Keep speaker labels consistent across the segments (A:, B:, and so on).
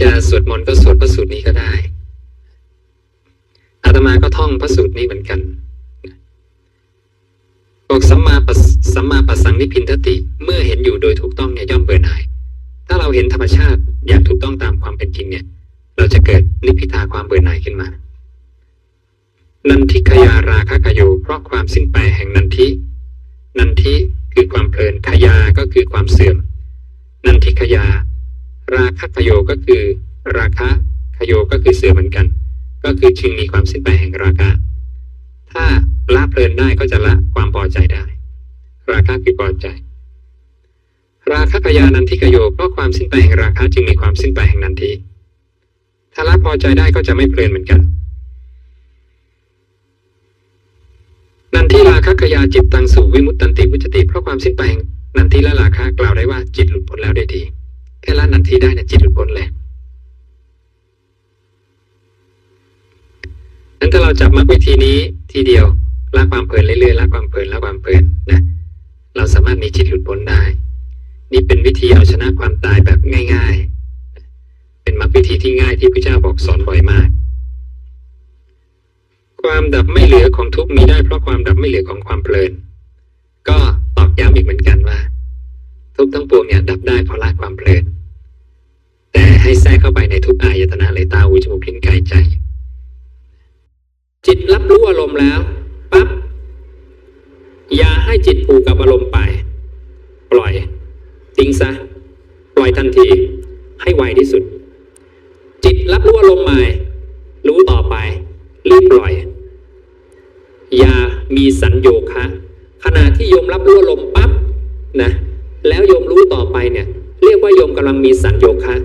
A: จะสวดมนต์ก็สวดพระสูตรนี้ก็ได้ อาตมาก็ท่องพระสูตรนี้เหมือนกันบอกสัมมาปัสสัมมาปัสสังนิพินทติ เมื่อเห็นอยู่โดยถูกต้องเนี่ยย่อมเบื่อหน่าย ถ้าเราเห็นธรรมชาติอย่างถูกต้องตามความเป็นจริงเนี่ย เราจะเกิดนิพพิทาความเบื่อหน่ายขึ้นมา นันทิขยาราคะกโยเพราะความสิ้นไปแห่งนันทิ ราคโยก็คือ ราคะขโยก็คือเสื่อมเหมือนกัน ก็คือจึงมีความสิ้นไปแห่งราคะ ถ้าละเพลินได้ก็จะละความพอใจได้ ราคะคือพอใจ ราคะขยานันทิขโยเพราะความสิ้นไปแห่งราคะจึงมีความสิ้นไปแห่งนันทิถ้าละพอใจได้ก็จะไม่เพลินเหมือนกันนันทิราคะขยาจิตตังสู่วิมุตตันติวุจติเพราะความสิ้นไปแห่งนันทิและราคะกล่าวได้ว่าจิตหลุดพ้นแล้วได้ดี ค่ละนันทิได้เนี่ยจิตหลุดพ้นเลยนั้นถ้าเราจับมรรควิธีนี้ทีเดียวละความเพลินเรื่อยๆละความเพลินละความเพลินนะเราสามารถมีจิตหลุดพ้นได้ นี่เป็นวิธีเอาชนะความตายแบบง่ายๆ เป็นมรรควิธีที่ง่ายที่พระเจ้าบอกสอนบ่อยมาก ความดับไม่เหลือของทุกมีได้ เพราะความดับไม่เหลือของความเพลิน ก็ตอกย้ำอีกเหมือนกันว่า ทุกทั้งปวงเนี่ยดับได้เพราะละความเพลิน ให้แทรกเข้าไปในทุกอายตนะเลยตาหูจมูกลิ้นกายใจ จิตรับรู้อารมณ์แล้วปั๊บอย่าให้จิตผูกกับอารมณ์ไป ปล่อย ทิ้งซะ ปล่อยทันที ให้ไวที่สุด จิตรับรู้อารมณ์ใหม่ รู้ต่อไป รีบปล่อย อย่ามีสัญโยคะ ขณะที่โยมรับรู้อารมณ์ปั๊บนะ แล้วโยมรู้ต่อไปเนี่ย เรียกว่าโยมกำลังมีสัญโยคะ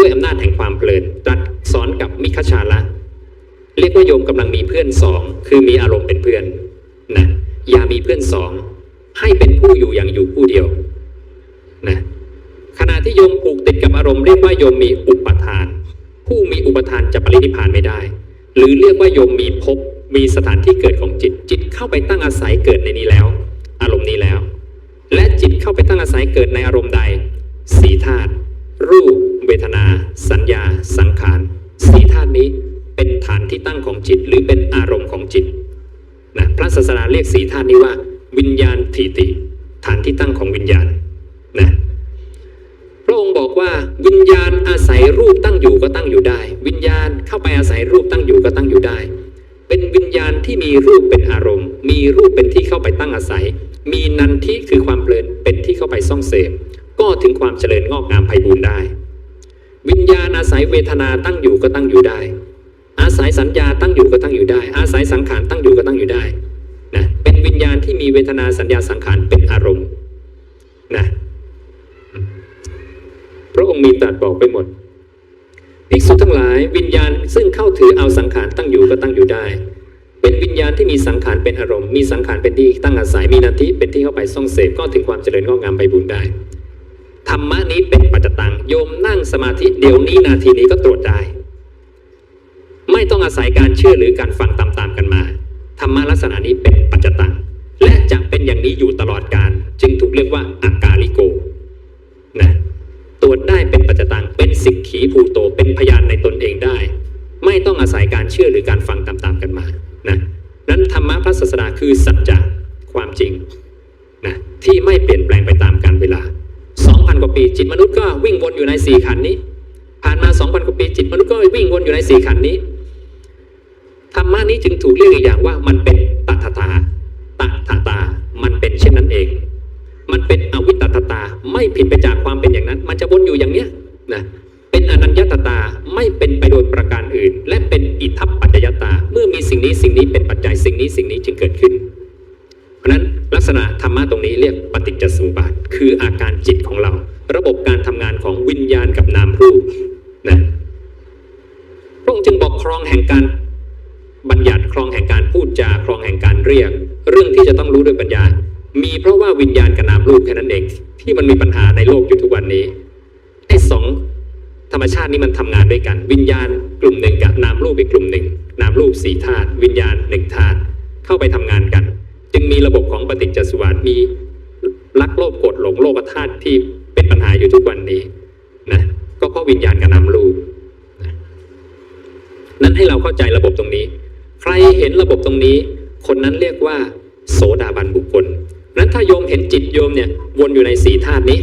A: ด้วยอำนาจแห่งความเพลินตรัสสอนกับมิคชาละ เรียกว่าโยมกำลังมีเพื่อนสอง คือมีอารมณ์เป็นเพื่อนนะอย่ามีเพื่อนสอง ให้เป็นผู้อยู่อย่างอยู่ผู้เดียวนะขณะที่โยมผูกติดกับอารมณ์เรียกว่าโยมมีอุปทาน ผู้มีอุปทานจะปรินิพานไม่ได้ หรือเรียกว่าโยมมีภพมีสถานที่เกิดของจิตจิตเข้าไปตั้งอาศัยเกิดในนี้แล้ว อารมณ์นี้แล้ว และจิตเข้าไปตั้งอาศัยเกิดในอารมณ์ใดสีธาตุ รูปเวทนา สัญญา สังขารสี่ธาตุนี้เป็นฐานที่ตั้งของจิต หรือเป็นอารมณ์ของจิตนะพระศาสนาเรียกสี่ธาตุนี้ว่า วิญญาณทิติ ฐานที่ตั้งของวิญญาณนะพระองค์บอกว่าวิญญาณอาศัยรูปตั้งอยู่ก็ตั้งอยู่ได้ วิญญาณเข้าไปอาศัยรูปตั้งอยู่ก็ตั้งอยู่ได้ เป็นวิญญาณที่มีรูปเป็นอารมณ์ มีรูปเป็นที่เข้าไปตั้งอาศัย มีนันทิคือความเพลินเป็นที่เข้าไปซ่องเสพ ก็ถึงความเจริญงอกงามไพบูรณ์ได้ วิญญาณอาศัยเวทนาตั้งอยู่ก็ตั้งอยู่ได้ อาศัยสัญญาตั้งอยู่ก็ตั้งอยู่ได้ อาศัยสังขารตั้งอยู่ก็ตั้งอยู่ได้นะเป็นวิญญาณที่มีเวทนาสัญญาสังขารเป็นอารมณ์นะพระองค์มีตรัสบอกไปหมดภิกษุทั้งหลายวิญญาณซึ่งเข้าถือเอาสังขารตั้งอยู่ก็ตั้งอยู่ได้ เป็นวิญญาณที่มีสังขารเป็นอารมณ์ มีสังขารเป็นที่ตั้งอาศัยมีนันทิเป็นที่เข้าไปซ่องเสพก็ถึงความเจริญงอกงามไปบุญได้ ธรรมะนี้เป็นปัจจตังโยมนั่งสมาธิเดี๋ยวนี้นาทีนี้ก็ตรวจได้ ไม่ต้องอาศัยการเชื่อหรือการฟังตามๆกันมาธรรมะลักษณะนี้เป็นปัจจตังและจะเป็นอย่างนี้อยู่ตลอดการจึงถูกเรียกว่าอากาลิโกนะตรวจได้เป็นปัจจตังเป็นสิกขีภูโตเป็นพยานในตนเองได้ ไม่ต้องอาศัยการเชื่อหรือการฟังตามๆกันมานะนั้นธรรมะพระศาสดาคือสัจจะความจริงนะที่ไม่เปลี่ยนแปลงไปตามกาล กว่าปี จิตมนุษย์ก็วิ่งวนอยู่ในสี่ขันนี้ ผ่านมา2,000กว่าปี จิตมนุษย์ก็วิ่งวนอยู่ในสี่ขันนี้ธรรมะนี้จึงถูกเรียกอีกอย่างว่ามันเป็นตัทตาตัทตา มันเป็นเช่นนั้นเอง มันเป็นอวิตตตา ไม่ผิดไปจากความเป็นอย่างนั้น มันจะวนอยู่อย่างเนี้ยนะเป็นอนัญญตตาไม่เป็นไปโดยประการอื่น และเป็นอิทัปปัจจยตา เมื่อมีสิ่งนี้สิ่งนี้เป็นปัจจัยสิ่งนี้สิ่งนี้จึงเกิดขึ้น เพราะฉะนั้นลักษณะธรรมะตรงนี้เรียกปฏิจจสมุปบาท คืออาการจิตของเรา ระบบการทำงานของวิญญาณกับนามรูปนะพระองค์จึงบอกครองแห่งการบัญญัติครองแห่งการพูดจาครองแห่งการเรียก เรื่องที่จะต้องรู้ด้วยปัญญา มีเพราะว่าวิญญาณกับนามรูปแค่นั้นเองที่มันมีปัญหาในโลกอยู่ทุกวันนี้ไอ้สองธรรมชาตินี้มันทำงานด้วยกัน วิญญาณกลุ่มหนึ่งกับนามรูปอีกกลุ่มหนึ่งนามรูปสี่ธาตุวิญญาณหนึ่งธาตุเข้าไปทำงานกัน จึงมีระบบของปฏิจจสมุปบาทมีรักโลภโกรธหลงโลภธาตุที่เป็นปัญหาอยู่ทุกวันนี้นะ ให้เราเข้าใจระบบตรงนี้ ใครเห็นระบบ ตรงนี้ คนนั้นเรียกว่า โสดาบันบุคคลนั้นถ้าโยมเห็นจิตโยมเนี่ยวนอยู่ในสีธาตุนี้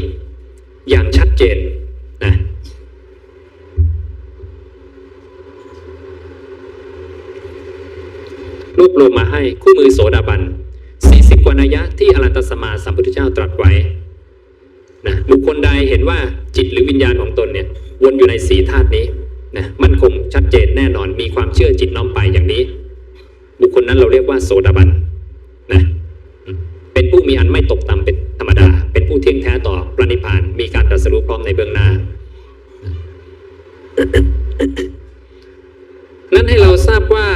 A: อย่างชัดเจนนะรวบรวมมาให้คู่มือโสดาบัน 40 กว่านัยยะที่อรันตสมมาสัมพุทธเจ้าตรัสไว้นะบุคคลใดเห็นว่าจิตหรือวิญญาณของตนเนี่ยวนอยู่ในสีธาตุนี้นะมั่นคงชัดเจนแน่นอนมีความเชื่อจิตน้อมไปอย่างนี้ บุคคลนั้นเราเรียกว่าโสดาบันนะเป็นผู้มีอันไม่ตกต่ำเป็นธรรมดา เป็นผู้เที่ยงแท้ต่อพระนิพพานมีการตรัสรู้พร้อมในเบื้องหน้า นั้นให้เราทราบว่า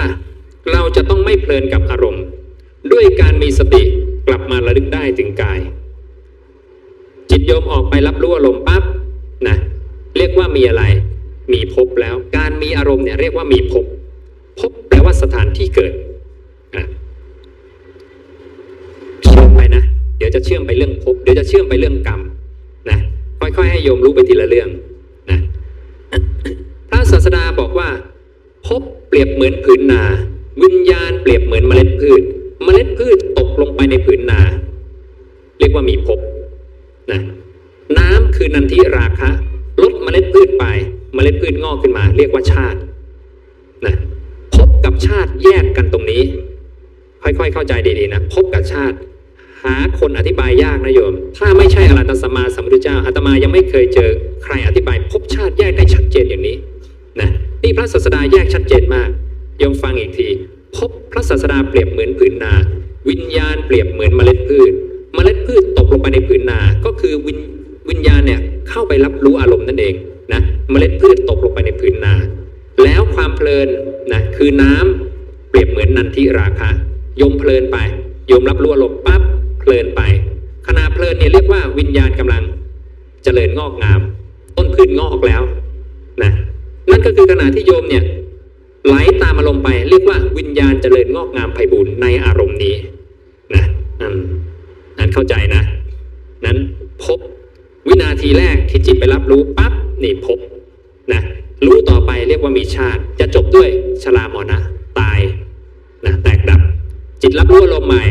A: เราจะต้องไม่เพลินกับอารมณ์ ด้วยการมีสติกลับมาระลึกได้ถึงกาย จิตโยมออกไปรับรู้อารมณ์ปั๊บนะเรียกว่ามีอะไร มีภพแล้ว การมีอารมณ์เนี่ยเรียกว่ามีพภพบแปลว่าสถานที่เกิด ยวจะเชื่อมไปเรื่องภพเดี๋ยวจะเชื่อมไปเรื่องกรรมนะค่อยๆ ให้โยมรู้ไปทีละเรื่องนะพระศาสดาบอกว่าภพเปรียบเหมือนผืนนา วิญญาณเปรียบเหมือนเมล็ดพืช เมล็ดพืชตกลงไปในผืนนา เรียกว่ามีภพนะน้ำคือนันทิราคะลดเมล็ดพืชไป เมล็ดพืชงอกขึ้นมา เรียกว่าชาตินะภพกับชาติแยกกันตรงนี้ ค่อยๆ เข้าใจดีๆนะภพกับชาติ หาคนอธิบายยากนะโยม ถ้าไม่ใช่อรหันตสมมาสัมพุทธเจ้าอาตมายังไม่เคยเจอใครอธิบายภพชาติแยกได้ชัดเจนอย่างนี้นะนี่พระศาสดาแยกชัดเจนมากโยมฟังอีกทีภพพระศาสดาเปรียบเหมือนผืนนา วิญญาณเปรียบเหมือนเมล็ดพืช เมล็ดพืชตกลงไปในผืนนา ก็คือวิญวิญญาณเนี่ยเข้าไปรับรู้อารมณ์นั่นเองนะเมล็ดพืชตกลงไปในผืนนา แล้วความเพลินนะคือน้ำเปรียบเหมือนนันทิราคะโยมเพลินไปโยมรับรู้อารมณ์ปั๊บ เพลินไปขณะเพลินเนี่ยเรียกว่าวิญญาณกำลังเจริญงอกงาม ต้นพืชงอกแล้วนะนั่นก็คือขณะที่โยมเนี่ยไหลตามอารมณ์ไป เรียกว่าวิญญาณเจริญงอกงามไพบูรณ์ในอารมณ์นี้นะอืมนั้นเข้าใจนะ นั้นพบวินาทีแรกที่จิตไปรับรู้ปั๊บนี่พบนะรู้ต่อไปเรียกว่ามีชาติ จะจบด้วยชรามรณะตายนะแตกดับ จิตรับรู้อารมณ์ใหม่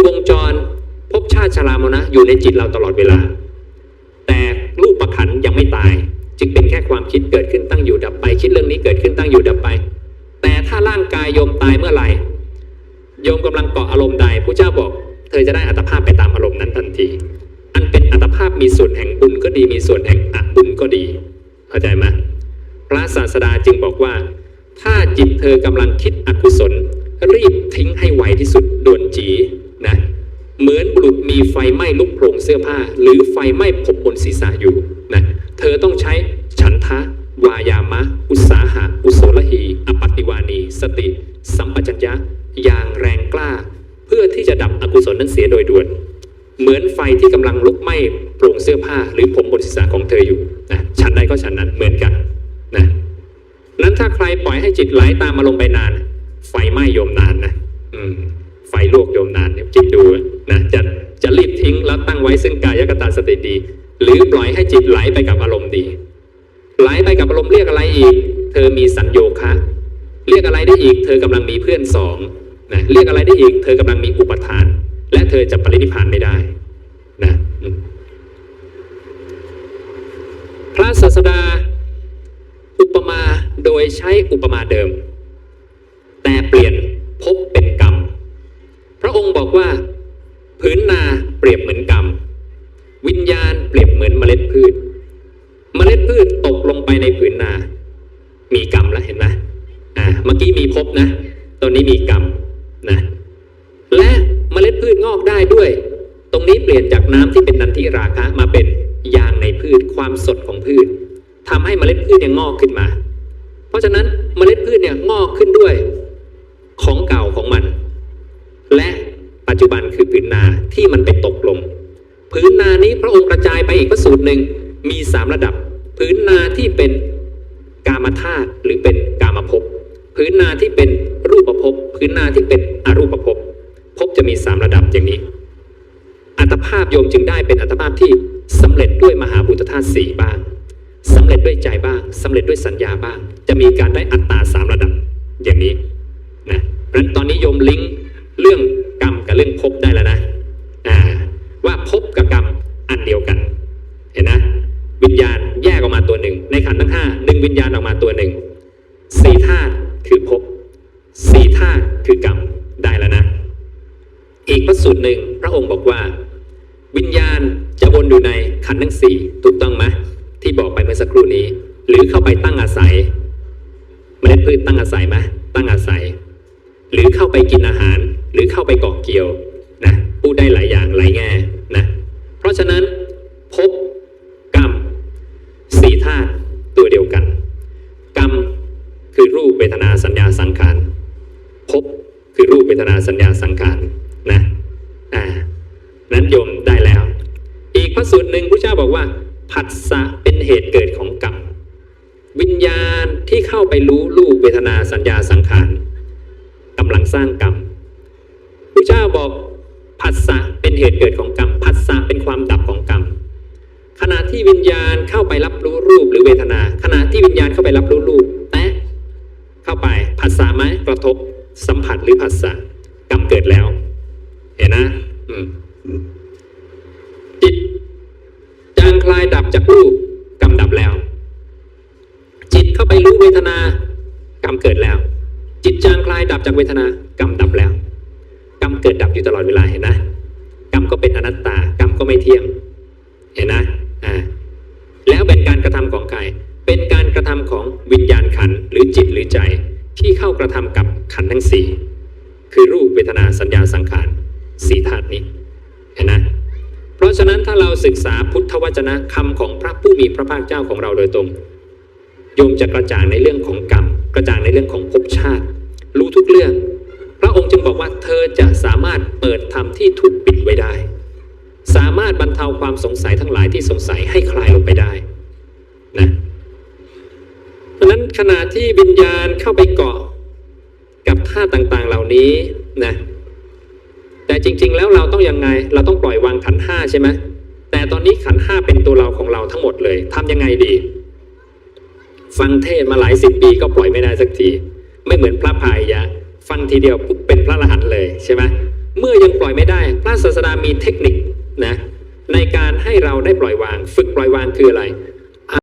A: คือวงจรภพชาติชรามรณะอยู่ในจิตเราตลอดเวลา แต่รูปประขันยังไม่ตาย จึงเป็นแค่ความคิดเกิดขึ้นตั้งอยู่ดับไป คิดเรื่องนี้เกิดขึ้นตั้งอยู่ดับไป แต่ถ้าร่างกายโยมตายเมื่อไหร่โยมกำลังเกาะอารมณ์ใดผู้เจ้าบอก เธอจะได้อัตภาพไปตามอารมณ์นั้นทันที อันเป็นอัตภาพมีส่วนแห่งบุญก็ดีมีส่วนแห่งอบุญก็ดี เข้าใจไหมพระศาสดาจึงบอกว่า ถ้าจิตเธอกำลังคิดอกุศลรีบทิ้งให้ไวที่สุดด่วนจี เหมือนบุรุษมีไฟไหม้ลุกโผล่เสื้อผ้า หรือไฟไหม้ผมบนศีรษะอยู่นะเธอต้องใช้ฉันทะ วายามะ อุตสาหะ อุโสลหีอปฏิวานี สติ สัมปชัญญะอย่างแรงกล้า เพื่อที่จะดับอกุศลนั้นเสียโดยด่วน เหมือนไฟที่กำลังลุกไหม้โปร่งเสื้อผ้า หรือผมบนศีรษะของเธออยู่นะฉันใดก็ฉันนั้นเหมือนกันนะนั้นถ้าใครปล่อยให้จิตไหลตามมาลงไปนาน ไฟไหม้โยมนานนะ อืม ไฟลวกโยมนานเนี่ยคิดดูนะจะจะรีบทิ้งแล้วตั้งไว้ซึ่งกายกตาสติดี หรือปล่อยให้จิตไหลไปกับอารมณ์ดี ไหลไปกับอารมณ์เรียกอะไรอีก เธอมีสัญโยคะ เรียกอะไรได้อีก เธอกำลังมีเพื่อนสองนะเรียกอะไรได้อีก เธอกำลังมีอุปทาน และเธอจะปรินิพานไม่ได้นะพระศาสดาอุปมาโดยใช้อุปมาเดิม แต่เปลี่ยนภพเป็น พระองค์บอกว่าผืนนาเปรียบเหมือนกรรม วิญญาณเปรียบเหมือนเมล็ดพืช เมล็ดพืชตกลงไปในผืนนา มีกรรมแล้วเห็นไหมอ่าเมื่อกี้มีภพนะตอนนี้มีกรรมนะและเมล็ดพืชงอกได้ด้วย ตรงนี้เปลี่ยนจากน้ำที่เป็นนันทิราคะมาเป็นยางในพืชความสดของพืชทำให้เมล็ดพืชเนี่ยงอกขึ้นมา เพราะฉะนั้นเมล็ดพืชเนี่ยงอกขึ้นด้วย ของเก่าของมัน และปัจจุบันคือผืนนาที่มันไปตกลงผืนนานี้พระองค์กระจายไปอีกพระสูตรหนึ่งมีสามระดับผืนนาที่เป็นกามธาตุหรือเป็นกามภพผืนนาที่เป็นรูปภพผืนนาที่เป็นอรูปภพภพจะมีสามระดับอย่างนี้ อัตภาพโยมจึงได้เป็นอัตภาพที่สำเร็จด้วยมหาบุตธาตุสี่บ้างสำเร็จด้วยใจบ้างสำเร็จด้วยสัญญาบ้าง จะมีการได้อัตตราสามระดับอย่างนี้นะเพราะฉะนั้นตอนนี้โยมลิงก์ เรื่องกรรมกับเรื่องภพได้แล้วนะอ่าว่าภพกับกรรมอันเดียวกัน เห็นนะ วิญญาณแยกออกมาตัวหนึ่ง ในขันทั้งห้าดึงวิญญาณออกมาตัวหนึ่งสี่ธาตุคือภพสี่ธาตุคือกรรมได้แล้วนะ อีกพระสูตรหนึ่งพระองค์บอกว่า วิญญาณจะวนอยู่ในขันทั้งสี่ถูกต้องไหมที่บอกไปเมื่อสักครู่นี้ หรือเข้าไปตั้งอาศัยเมล็ดพืชตั้งอาศัยไหมตั้งอาศัย หรือเข้าไปกินอาหาร หรือเข้าไปเกาะเกี่ยวนะพูดได้หลายอย่างหลายแง่นะเพราะฉะนั้นภพกรรมสี่ธาตุ เกิดของกรรมผัสสะเป็นความดับของกรรมขณะที่วิญญาณเข้าไปรับรู้รูปหรือเวทนา ขณะที่วิญญาณเข้าไปรับรู้รูปแตะเข้าไปผัสสะไหมกระทบ สัมผัสหรือผัสสะกรรมเกิดแล้ว เห็นนะจิตจางคลายดับจากรูปกรรมดับแล้ว จิตเข้าไปรู้เวทนากรรมเกิดแล้ว จิตจางคลายดับจากเวทนากรรมดับแล้วกรรมเกิดดับอยู่ตลอดเวลาเห็นนะ ก็เป็นอนัตตากรรมก็ไม่เที่ยง เห็นนะอ่าแล้วเป็นการกระทำของใครเป็นการกระทำของวิญญาณขันหรือจิตหรือใจ ที่เข้ากระทำกับขันทั้งสี่คือรูปเวทนาสัญญาสังขารสี่ธาตุนี้เห็นนะเพราะฉะนั้นถ้าเราศึกษาพุทธวจนะคำของพระผู้มีพระภาคเจ้าของเราโดยตรงโยมจะกระจ่างในเรื่องของกรรม กระจ่างในเรื่องของภพชาติ รู้ทุกเรื่อง พระองค์จึงบอกว่าเธอจะสามารถเปิดธรรมที่ถูกปิดไว้ได้ สามารถบรรเทาความสงสัยทั้งหลายที่สงสัยให้คลายลงไปได้นะเพราะนั้นขณะที่วิญญาณเข้าไปเกาะกับท่าต่างๆเหล่านี้นะแต่จริง ๆ แล้วเราต้องยังไง เราต้องปล่อยวางขันห้าใช่ไหมแต่ตอนนี้ขันห้าเป็นตัวเราของเราทั้งหมดเลยทำยังไงดี ฟังเทศมาหลายสิบปีก็ปล่อยไม่ได้สักที ไม่เหมือนพระพายยะ ฟังทีเดียวปุ๊บเป็นพระอรหันต์เลยใช่ไหมเมื่อยังปล่อยไม่ได้ พระศาสดามีเทคนิคนะในการให้เราได้ปล่อยวาง ฝึกปล่อยวางคืออะไร